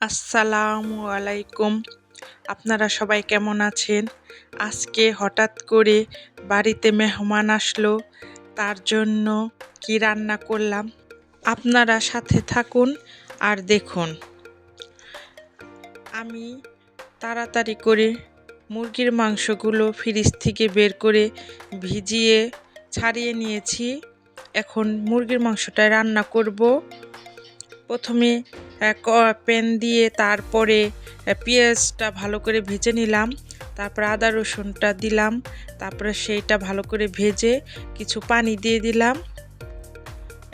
আসসালামু আলাইকুম। আপনারা সবাই কেমন আছেন? আজকে হঠাৎ করে বাড়িতে মেহমান আসলো, তার জন্য কি রান্না করলাম? আপনারা সাথে থাকুন আর দেখুন। আমি তাড়াতাড়ি করে মুরগির মাংসগুলো ফ্রিজ থেকে বের করে ভিজিয়ে ছাড়িয়ে নিয়েছি। এখন মুরগির মাংসটা রান্না করব। প্রথমে প্যান দিয়ে তারপরে পেঁয়াজটা ভালো করে ভেজে নিলাম, তারপর আদা রসুনটা দিলাম, তারপরে সেইটা ভালো করে ভেজে কিছু পানি দিয়ে দিলাম।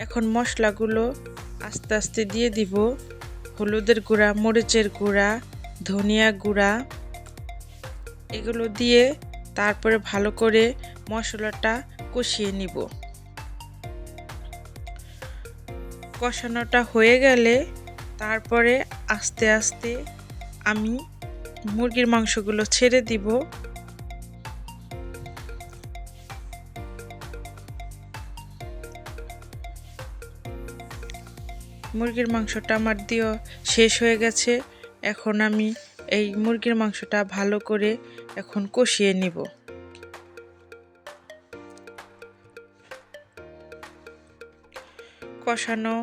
এখন মশলাগুলো আস্তে আস্তে দিয়ে দিব। হলুদের গুঁড়া, মরিচের গুঁড়া, ধনিয়া গুঁড়া, এগুলো দিয়ে তারপরে ভালো করে মশলাটা কষিয়ে নিব। কষানোটা হয়ে গেলে তারপরে আস্তে আস্তে আমি মুরগির মাংসগুলো ছেড়ে দিব। মুরগির মাংসটা আমার দিও শেষ হয়ে গেছে। এখন আমি এই মুরগির মাংসটা ভালো করে এখন কষিয়ে নিব। কষানো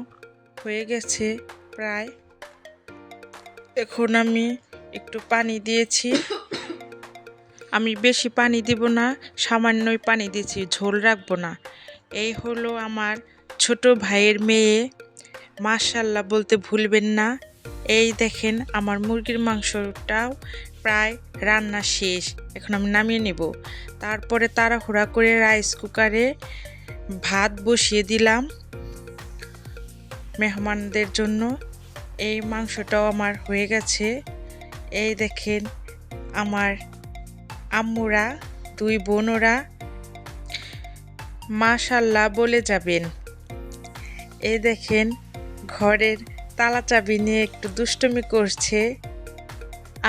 হয়ে গেছে। প্রায়। এখন আমি একটু পানি দিয়েছি। আমি বেশি পানি দিব না, সামান্যই পানি দিয়েছি, ঝোল রাখব না। এই হলো আমার ছোট ভাইয়ের মেয়ে। মাশাল্লাহ বলতে ভুলবেন না। এই দেখেন আমার মুরগির মাংসটাও প্রায় রান্না শেষ। এখন আমি নামিয়ে নেব। তারপরে তাড়াহুড়া করে রাইস কুকারে ভাত বসিয়ে দিলাম। মেহমানদের জন্য এই মাংসটাও আমার হয়ে গেছে। এই দেখেন আমার আম্মুরা, দুই বোনরা মাশাল্লাহ বলে যাবেন। এই দেখেন ঘরের তালা চাবি নিয়ে একটু দুষ্টমি করছে।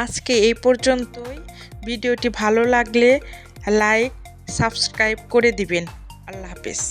আজকে এই পর্যন্তই। ভিডিওটি ভালো লাগলে লাইক, সাবস্ক্রাইব করে দিবেন। আল্লাহ হাফিজ।